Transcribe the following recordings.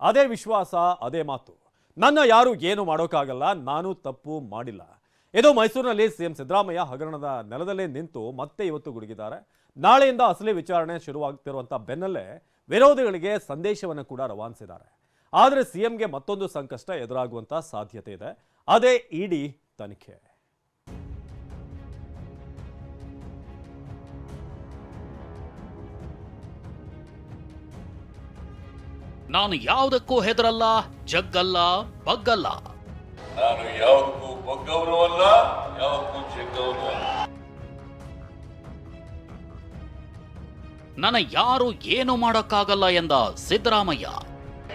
ಅದೇ ವಿಶ್ವಾಸ, ಅದೇ ಮಾತು. ನನ್ನ ಯಾರು ಏನು ಮಾಡೋಕ್ಕಾಗಲ್ಲ, ನಾನು ತಪ್ಪು ಮಾಡಿಲ್ಲ. ಇದು ಮೈಸೂರಿನಲ್ಲಿ ಸಿಎಂ ಸಿದ್ದರಾಮಯ್ಯ ಹಗರಣದ ನೆಲದಲ್ಲೇ ನಿಂತು ಮತ್ತೆ ಇವತ್ತು ಗುಡುಗಿದ್ದಾರೆ. ನಾಳೆಯಿಂದ ಅಸಲಿ ವಿಚಾರಣೆ ಶುರುವಾಗ್ತಿರುವಂಥ ಬೆನ್ನಲ್ಲೇ ವಿರೋಧಿಗಳಿಗೆ ಸಂದೇಶವನ್ನು ಕೂಡ ರವಾನಿಸಿದ್ದಾರೆ. ಆದರೆ ಸಿಎಂಗೆ ಮತ್ತೊಂದು ಸಂಕಷ್ಟ ಎದುರಾಗುವಂಥ ಸಾಧ್ಯತೆ ಇದೆ. ಅದೇ ಇಡಿ ತನಿಖೆ. ನಾನು ಯಾವುದಕ್ಕೂ ಹೆದರಲ್ಲ ಜಗ್ಗಲ್ಲ ಬಗ್ಗಲ್ಲ. ನಾನು ಯಾವಕ್ಕೂ ಬಗ್ಗವನು ಅಲ್ಲ ಯಾವಕ್ಕೂ ಚೆಕ್ಕವನು ಅಲ್ಲ ನನ್ನ ಯಾರು ಏನು ಮಾಡೋಕ್ಕಾಗಲ್ಲ ಎಂದ ಸಿದ್ದರಾಮಯ್ಯ.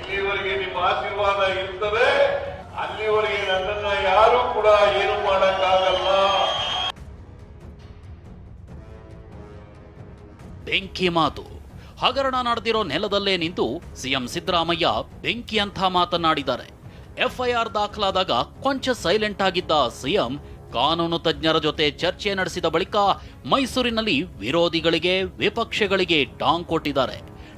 ಇಲ್ಲಿವರೆಗೆ ನಿಮ್ಮ ಆಶೀರ್ವಾದ ಇರ್ತದೆ ಅಲ್ಲಿವರೆಗೆ ನನ್ನನ್ನ ಯಾರು ಕೂಡ ಏನು ಮಾಡಕ್ಕಾಗಲ್ಲ. ಬೆಂಕಿ ಮಾತು. ಹಗರಣ ನಡೆದಿರೋ ನೆಲದಲ್ಲೇ ನಿಂತು ಸಿಎಂ ಸಿದ್ದರಾಮಯ್ಯ ಬೆಂಕಿ ಅಂತ ಮಾತನಾಡಿದ್ದಾರೆ ಎಫ್ಐಆರ್ ದಾಖಲಾದಾಗ ಕೊಂಚ ಸೈಲೆಂಟ್ ಆಗಿದ್ದ ಸಿಎಂ ಕಾನೂನು ತಜ್ಞರ ಜೊತೆ ಚರ್ಚೆ ನಡೆಸಿದ ಬಳಿಕ ಮೈಸೂರಿನಲ್ಲಿ ವಿರೋಧಿಗಳಿಗೆ ವಿಪಕ್ಷಗಳಿಗೆ ಟಾಂಗ್ ಕೊಟ್ಟಿದ್ದಾರೆ.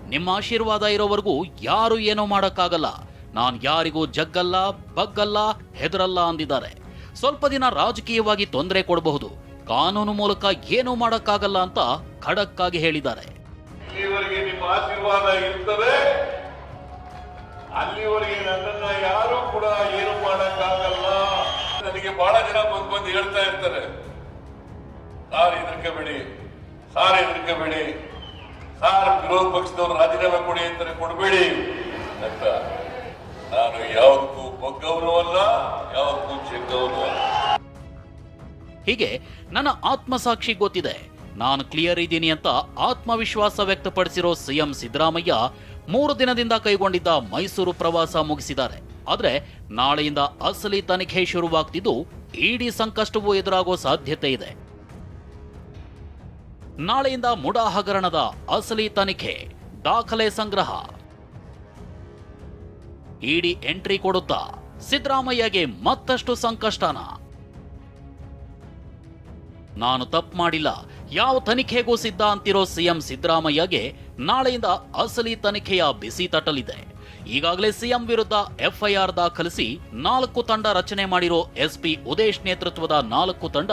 ನಿಮ್ಮ ಆಶೀರ್ವಾದ ಇರೋವರೆಗೂ ಯಾರು ಏನೂ ಮಾಡಕ್ಕಾಗಲ್ಲ. ನಾನು ಯಾರಿಗೂ ಜಗ್ಗಲ್ಲ, ಬಗ್ಗಲ್ಲ, ಹೆದರಲ್ಲ ಅಂದಿದ್ದಾರೆ. ಸ್ವಲ್ಪ ದಿನ ರಾಜಕೀಯವಾಗಿ ತೊಂದರೆ ಕೊಡಬಹುದು. ಕಾನೂನು ಮೂಲಕ ಏನೂ ಮಾಡೋಕ್ಕಾಗಲ್ಲ ಅಂತ ಖಡಕ್ಕಾಗಿ ಹೇಳಿದ್ದಾರೆ. ಇಲ್ಲಿವರೆಗೆ ನಿಮ್ಮ ಆಶೀರ್ವಾದ ಇರ್ತದೆ. ಅಲ್ಲಿವರೆಗೆ ನನ್ನನ್ನ ಯಾರು ಕೂಡ ಏನು ಮಾಡಕ್ಕಾಗಲ್ಲ. ನನಗೆ ಬಹಳ ಜನ ಬಂದು ಬಂದು ಹೇಳ್ತಾ ಇರ್ತಾರೆ. ಸಾರ್ ಹೆದರ್ಕಬೇಡಿ ಸಾರ್ ಹೆದರ್ಕಬೇಡಿ, ಸಾರ್ ವಿರೋಧ ಪಕ್ಷದವರು ರಾಜೀನಾಮೆ ಕೊಡಿ ಅಂತಾರೆ, ಕೊಡಬೇಡಿ ಅಂತ. ನಾನು ಯಾವ್ದಕ್ಕೂ ಬಗ್ಗವನು ಅಲ್ಲ ಯಾವ್ದಕ್ಕೂ ಚೆಕ್ಕವನು ಅಲ್ಲ. ಹೀಗೆ ನನ್ನ ಆತ್ಮಸಾಕ್ಷಿ ಗೊತ್ತಿದೆ. ನಾನು ಕ್ಲಿಯರ್ ಇದ್ದೀನಿ ಅಂತ ಆತ್ಮವಿಶ್ವಾಸ ವ್ಯಕ್ತಪಡಿಸಿರೋ ಸಿಎಂ ಸಿದ್ದರಾಮಯ್ಯ ಮೂರು ದಿನದಿಂದ ಕೈಗೊಂಡಿದ್ದ ಮೈಸೂರು ಪ್ರವಾಸ ಮುಗಿಸಿದ್ದಾರೆ. ಆದರೆ ನಾಳೆಯಿಂದ ಅಸಲಿ ತನಿಖೆ ಶುರುವಾಗ್ತಿದ್ದು ಇಡಿ ಸಂಕಷ್ಟವೂ ಎದುರಾಗೋ ಸಾಧ್ಯತೆ ಇದೆ. ನಾಳೆಯಿಂದ ಮುಡಾ ಹಗರಣದ ಅಸಲಿ ತನಿಖೆ, ದಾಖಲೆ ಸಂಗ್ರಹ. ಇಡಿ ಎಂಟ್ರಿ ಕೊಡುತ್ತಾ ಸಿದ್ದರಾಮಯ್ಯಗೆ ಮತ್ತಷ್ಟು ಸಂಕಷ್ಟನ. ನಾನು ತಪ್ಪು ಮಾಡಿಲ್ಲ. ಯಾವ ತನಿಖೆಗೂ ಸಿದ್ಧ ಅಂತಿರೋ ಸಿಎಂ ಸಿದ್ದರಾಮಯ್ಯಗೆ ನಾಳೆಯಿಂದ ಅಸಲಿ ತನಿಖೆಯ ಬಿಸಿ ತಟ್ಟಲಿದೆ. ಈಗಾಗಲೇ ಸಿಎಂ ವಿರುದ್ಧ ಎಫ್ಐಆರ್ ದಾಖಲಿಸಿ ನಾಲ್ಕು ತಂಡ ರಚನೆ ಮಾಡಿರೋ ಎಸ್ಪಿ ಉದೇಶ್ ನೇತೃತ್ವದ ನಾಲ್ಕು ತಂಡ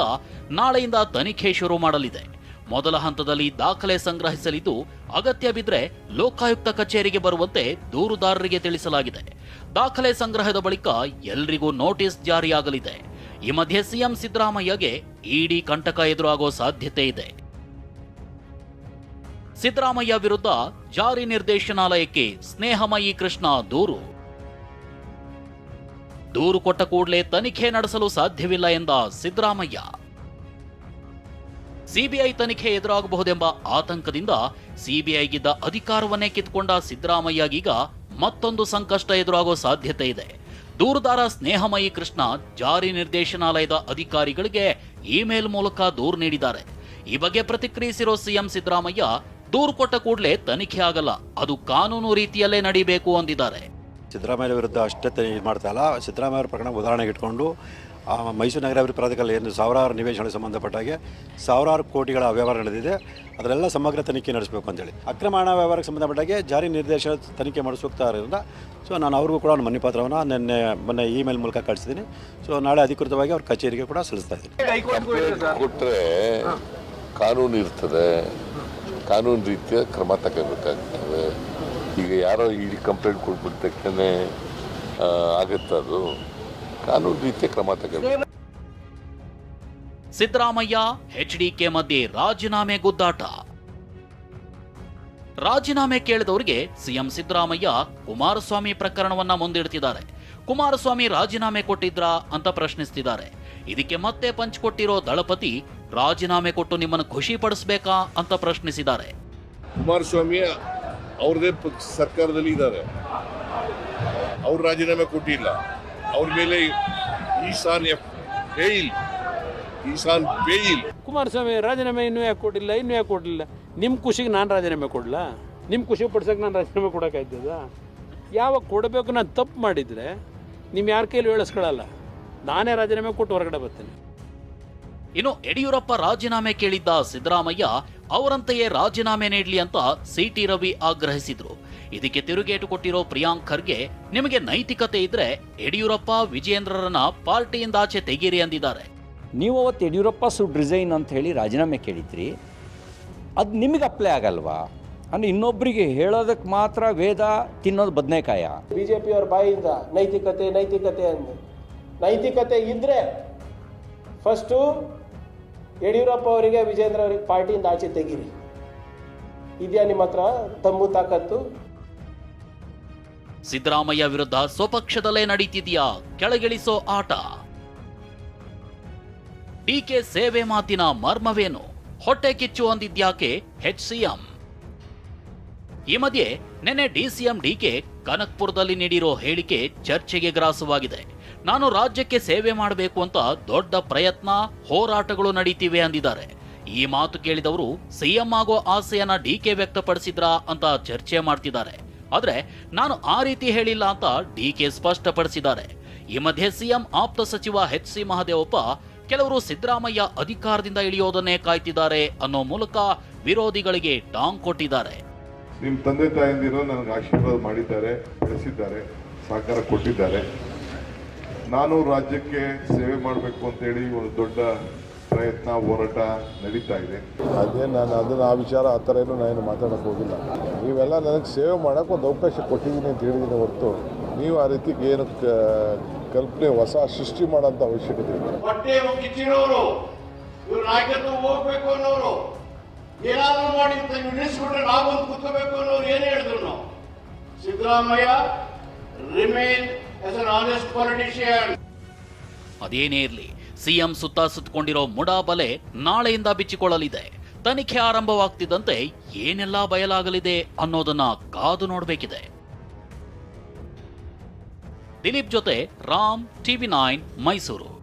ನಾಳೆಯಿಂದ ತನಿಖೆ ಶುರು ಮಾಡಲಿದೆ. ಮೊದಲ ಹಂತದಲ್ಲಿ ದಾಖಲೆ ಸಂಗ್ರಹಿಸಲಿದ್ದು ಅಗತ್ಯ ಬಿದ್ರೆ ಲೋಕಾಯುಕ್ತ ಕಚೇರಿಗೆ ಬರುವಂತೆ ದೂರುದಾರರಿಗೆ ತಿಳಿಸಲಾಗಿದೆ. ದಾಖಲೆ ಸಂಗ್ರಹದ ಬಳಿಕ ಎಲ್ರಿಗೂ ನೋಟಿಸ್ ಜಾರಿಯಾಗಲಿದೆ. ಈ ಮಧ್ಯೆ ಸಿಎಂ ಸಿದ್ದರಾಮಯ್ಯಗೆ ಇಡಿ ಕಂಟಕ ಎದುರಾಗೋ ಸಾಧ್ಯತೆ ಇದೆ. ಸಿದ್ದರಾಮಯ್ಯ ವಿರುದ್ಧ ಜಾರಿ ನಿರ್ದೇಶನಾಲಯಕ್ಕೆ ಸ್ನೇಹಮಯಿ ಕೃಷ್ಣ ದೂರು. ದೂರು ಕೊಟ್ಟ ಕೂಡಲೇ ತನಿಖೆ ನಡೆಸಲು ಸಾಧ್ಯವಿಲ್ಲ ಎಂದ ಸಿದ್ದರಾಮಯ್ಯ. ಸಿಬಿಐ ತನಿಖೆ ಎದುರಾಗಬಹುದೆಂಬ ಆತಂಕದಿಂದ ಸಿಬಿಐಗಿದ್ದ ಅಧಿಕಾರವನ್ನೇ ಕಿತ್ಕೊಂಡ ಸಿದ್ದರಾಮಯ್ಯಗೀಗ ಮತ್ತೊಂದು ಸಂಕಷ್ಟ ಎದುರಾಗೋ ಸಾಧ್ಯತೆ ಇದೆ. ದೂರುದಾರ ಸ್ನೇಹಮಯಿ ಕೃಷ್ಣ ಜಾರಿ ನಿರ್ದೇಶನಾಲಯದ ಅಧಿಕಾರಿಗಳಿಗೆ ಇಮೇಲ್ ಮೂಲಕ ದೂರು ನೀಡಿದ್ದಾರೆ. ಈ ಬಗ್ಗೆ ಪ್ರತಿಕ್ರಿಯಿಸಿರೋ ಸಿಎಂ ಸಿದ್ದರಾಮಯ್ಯ, ದೂರು ಕೊಟ್ಟ ಕೂಡಲೇ ತನಿಖೆ ಆಗಲ್ಲ, ಅದು ಕಾನೂನು ರೀತಿಯಲ್ಲೇ ನಡೀಬೇಕು ಅಂದಿದ್ದಾರೆ. ಸಿದ್ದರಾಮಯ್ಯ ವಿರುದ್ಧ ಅಷ್ಟೇ ಇದು ಮಾಡ್ತಾ ಇಲ್ಲ. ಸಿದ್ದರಾಮಯ್ಯ ಅವ್ರ ಪ್ರಕರಣ ಉದಾಹರಣೆಗೆ ಇಟ್ಕೊಂಡು ಆ ಮೈಸೂರು ನಗರಾಭಿವೃದ್ಧಿ ಪ್ರಾಧಿಕಾರ ಏನು ಸಾವಿರಾರು ನಿವೇಶನಗಳಿಗೆ ಸಂಬಂಧಪಟ್ಟಾಗೆ ಸಾವಿರಾರು ಕೋಟಿಗಳ ವ್ಯವಹಾರ ನಡೆದಿದೆ. ಅದರೆಲ್ಲ ಸಮಗ್ರ ತನಿಖೆ ನಡೆಸಬೇಕು ಅಂತೇಳಿ. ಅಕ್ರಮ ಹಣ ವ್ಯವಹಾರಕ್ಕೆ ಸಂಬಂಧಪಟ್ಟಾಗೆ ಜಾರಿ ನಿರ್ದೇಶನ ತನಿಖೆ ಮಾಡಿಸೋಗ್ತಾ ಇರೋದ್ರಿಂದ ಸೊ ನಾನು ಅವ್ರಿಗೂ ಕೂಡ ಒಂದು ಮನೆ ಪತ್ರವನ್ನು ನಿನ್ನೆ ಮೊನ್ನೆ ಇಮೇಲ್ ಮೂಲಕ ಕಳಿಸಿದ್ದೀನಿ ಸೊ ನಾಳೆ ಅಧಿಕೃತವಾಗಿ ಅವ್ರ ಕಚೇರಿಗೆ ಕೂಡ ಸಲ್ಲಿಸ್ತಾ ಇದ್ದೀನಿ. ಕೊಟ್ಟರೆ ಕಾನೂನು ಇರ್ತದೆ. ಕಾನೂನು ರೀತಿಯ ಕ್ರಮ ತಗೋಬೇಕಾಗ್ತದೆ ಈಗ ಯಾರೋ ಇಡಿ ಕಂಪ್ಲೇಂಟ್ ಕೊಟ್ಬಿಟ್ಟ ತಕ್ಷಣ ಆಗುತ್ತೆ ಅದು. ಕಾನೂನು ರೀತಿಯ ಕ್ರಮ ತಗೊಂಡು ಸಿದ್ದರಾಮಯ್ಯ ಎಚ್ಡಿಕೆ ಮಧ್ಯೆ ರಾಜೀನಾಮೆ ಗುದ್ದಾಟ. ರಾಜೀನಾಮೆ ಕೇಳಿದವರಿಗೆ ಸಿಎಂ ಸಿದ್ದರಾಮಯ್ಯ ಕುಮಾರಸ್ವಾಮಿ ಪ್ರಕರಣವನ್ನ ಮುಂದಿಡ್ತಿದ್ದಾರೆ. ಕುಮಾರಸ್ವಾಮಿ ರಾಜೀನಾಮೆ ಕೊಟ್ಟಿದ್ರಾ ಅಂತ ಪ್ರಶ್ನಿಸ್ತಿದ್ದಾರೆ. ಇದಕ್ಕೆ ಮತ್ತೆ ಪಂಚ್ ಕೊಟ್ಟಿರೋ ದಳಪತಿ ರಾಜೀನಾಮೆ ಕೊಟ್ಟು ನಿಮ್ಮನ್ನು ಖುಷಿ ಪಡಿಸ್ಬೇಕಾ ಅಂತ ಪ್ರಶ್ನಿಸಿದ್ದಾರೆ. ಕುಮಾರಸ್ವಾಮಿ ಅವ್ರದೇ ಸರ್ಕಾರದಲ್ಲಿ ಇದ್ದಾರೆ ಅವ್ರು ರಾಜೀನಾಮೆ ಕೊಟ್ಟಿಲ್ಲ. ಅವ್ರ ಮೇಲೆ ಈಶಾನ್ ಎಫ್ ಬೇಯಿಲ್ ಈಶಾನ್ ಬೇಯಿಲ್. ಕುಮಾರಸ್ವಾಮಿ ರಾಜೀನಾಮೆ ಇನ್ನೂ ಯಾಕೆ ಕೊಟ್ಟಿಲ್ಲ ಇನ್ನೂ ಯಾಕೆ ಕೊಡಲಿಲ್ಲ ನಿಮ್ಮ ಖುಷಿಗೆ ನಾನು ರಾಜೀನಾಮೆ ಕೊಡಲಾ? ನಿಮ್ಮ ಖುಷಿ ಪಡ್ಸೋಕೆ ನಾನು ರಾಜೀನಾಮೆ ಕೊಡೋಕ್ಕಾಯ್ತದ ಯಾವಾಗ ಕೊಡಬೇಕು ನಾನು ತಪ್ಪು ಮಾಡಿದರೆ ನಿಮ್ಮ ಯಾರ ಕೈಲಿ ಹೇಳಿಸ್ಕೊಳ್ಳಲ್ಲ ನಾನೇ ರಾಜೀನಾಮೆ ಕೊಟ್ಟು ಹೊರಗಡೆ ಬರ್ತೀನಿ. ಇನ್ನು ಯಡಿಯೂರಪ್ಪ ರಾಜೀನಾಮೆ ಕೇಳಿದ್ದ ಸಿದ್ದರಾಮಯ್ಯ ಅವರಂತೆಯೇ ರಾಜೀನಾಮೆ ನೀಡಲಿ ಅಂತ ಸಿಟಿ ರವಿ ಆಗ್ರಹಿಸಿದ್ರು. ಇದಕ್ಕೆ ತಿರುಗೇಟು ಕೊಟ್ಟಿರೋ ಪ್ರಿಯಾಂಕ್ ಖರ್ಗೆ ನಿಮಗೆ ನೈತಿಕತೆ ಇದ್ರೆ ಯಡಿಯೂರಪ್ಪ ವಿಜಯೇಂದ್ರರನ್ನ ಪಾರ್ಟಿಯಿಂದ ಆಚೆ ತೆಗೀರಿ ಅಂದಿದ್ದಾರೆ. ನೀವು ಅವತ್ತು ಯಡಿಯೂರಪ್ಪ ಸುಡ್ ರಿಸೈನ್ ಅಂತ ಹೇಳಿ ರಾಜೀನಾಮೆ ಕೇಳಿದ್ರಿ. ಅದು ನಿಮಗೆ ಅಪ್ಲೈ ಆಗಲ್ವಾ? ಅಂದ್ರೆ ಇನ್ನೊಬ್ಬರಿಗೆ ಹೇಳೋದಕ್ಕೆ ಮಾತ್ರ ವೇದ ತಿನ್ನೋದು ಬದನೆಕಾಯ. ಬಿಜೆಪಿಯವ್ರ ಬಾಯಿಂದ ನೈತಿಕತೆ ನೈತಿಕತೆ ಅಂದ್ರೆ ನೈತಿಕತೆ ಇದ್ರೆ ಫಸ್ಟು ಯಡಿಯೂರಪ್ಪ ಅವರಿಗೆ ವಿಜೇಂದ್ರ ಅವರಿಗೆ ಪಾರ್ಟಿಯಿಂದ ಆಚೆ ತೆಗೀರಿ. ಇದೆಯಾ ನಿಮ್ಮ ಹತ್ರ? ತಮ್ಮು ತಾಕತ್ತು? ಸಿದ್ದರಾಮಯ್ಯ ವಿರುದ್ಧ ಸ್ವಪಕ್ಷದಲ್ಲೇ ನಡೀತಿದೆಯಾ? ಕೆಳಗಿಳಿಸೋ ಆಟ. ಡಿಕೆ ಸೇವೆ ಮಾತಿನ ಮರ್ಮವೇನು? ಹೊಟ್ಟೆ ಕಿಚ್ಚು ಅಂದಿದ್ಯಾಕೆ ಹೆಚ್ ಸಿಎಂ ಈ ಮಧ್ಯೆ ನಿನ್ನೆ ಡಿಸಿಎಂ ಡಿಕೆ ಕನಕ್ಪುರದಲ್ಲಿ ನೀಡಿರೋ ಹೇಳಿಕೆ ಚರ್ಚೆಗೆ ಗ್ರಾಸವಾಗಿದೆ. ನಾನು ರಾಜ್ಯಕ್ಕೆ ಸೇವೆ ಮಾಡಬೇಕು ಅಂತ ದೊಡ್ಡ ಪ್ರಯತ್ನ, ಹೋರಾಟಗಳು ನಡೀತಿವೆ ಅಂದಿದ್ದಾರೆ. ಈ ಮಾತು ಕೇಳಿದವರು ಸಿಎಂ ಆಗೋ ಆಸೆಯನ್ನ ಡಿಕೆ ವ್ಯಕ್ತಪಡಿಸಿದ್ರಾ ಅಂತ ಚರ್ಚೆ ಮಾಡ್ತಿದ್ದಾರೆ. ಆದ್ರೆ ನಾನು ಆ ರೀತಿ ಹೇಳಿಲ್ಲ ಅಂತ ಡಿಕೆ ಸ್ಪಷ್ಟಪಡಿಸಿದ್ದಾರೆ. ಈ ಮಧ್ಯೆ ಸಿಎಂ ಆಪ್ತ ಸಚಿವ ಎಚ್ ಸಿ ಮಹದೇವಪ್ಪ ಕೆಲವರು ಸಿದ್ದರಾಮಯ್ಯ ಅಧಿಕಾರದಿಂದ ಇಳಿಯೋದನ್ನೇ ಕಾಯ್ತಿದ್ದಾರೆ ಅನ್ನೋ ಮೂಲಕ ವಿರೋಧಿಗಳಿಗೆ ಟಾಂಗ್ ಕೊಟ್ಟಿದ್ದಾರೆ. ನಿಮ್ಮ ತಂದೆ ತಾಯಂದಿರು ನನಗೆ ಆಶೀರ್ವಾದ ಮಾಡಿದ್ದಾರೆ, ಬೆಳೆಸಿದ್ದಾರೆ, ಸಹಕಾರ ಕೊಟ್ಟಿದ್ದಾರೆ. ನಾನು ರಾಜ್ಯಕ್ಕೆ ಸೇವೆ ಮಾಡಬೇಕು ಅಂತೇಳಿ ಒಂದು ದೊಡ್ಡ ಪ್ರಯತ್ನ ಹೋರಾಟ ನಡೀತಾ ಇದೆ. ಅದೇ ನಾನು ಅದನ್ನು ಆ ವಿಚಾರ ಆ ಥರ ಏನು ನಾನು ಮಾತಾಡೋಕೆ ಹೋಗಿಲ್ಲ. ನೀವೆಲ್ಲ ನನಗೆ ಸೇವೆ ಮಾಡೋಕ್ಕೆ ಒಂದು ಅವಕಾಶ ಕೊಟ್ಟಿದ್ದೀನಿ ಅಂತ ಹೇಳಿದ್ದೀನಿ ಹೊರತು ನೀವು ಆ ರೀತಿ ಏನು ಕ- ಕಲ್ಪನೆ ಹೊಸ ಸೃಷ್ಟಿ ಮಾಡೋಂಥ ಅವಶ್ಯಕತೆ ಇಲ್ಲ. ಹೊಟ್ಟೆ ಕಿಚ್ಚಿಡೋರು ಇವ್ರು ನಾಯಕತ್ವ ಹೋಗ್ಬೇಕು ಅನ್ನೋರು ಏನಾದರೂ ಮಾಡಿ ನಿಲ್ಲಿಸ್ಬಿಟ್ರೆ ನಾವೊಂದು ಕುತ್ಕೋಬೇಕು ಅನ್ನೋರು ಏನು ಹೇಳಿದ್ರು ನಾವು? ಸಿದ್ದರಾಮಯ್ಯ ರಿಮೇನ್ ಅದೇನೇ ಇರಲಿ, ಸಿಎಂ ಸುತ್ತ ಸುತ್ತಕೊಂಡಿರೋ ಮುಡಾಬಲೆ ನಾಳೆಯಿಂದ ಬಿಚ್ಚಿಕೊಳ್ಳಲಿದೆ. ತನಿಖೆ ಆರಂಭವಾಗ್ತಿದ್ದಂತೆ ಏನೆಲ್ಲ ಬಯಲಾಗಲಿದೆ ಅನ್ನೋದನ್ನ ಕಾದು ನೋಡಬೇಕಿದೆ. ದಿಲೀಪ್ ಜೊತೆ ರಾಮ್, ಟಿವಿ ನೈನ್, ಮೈಸೂರು.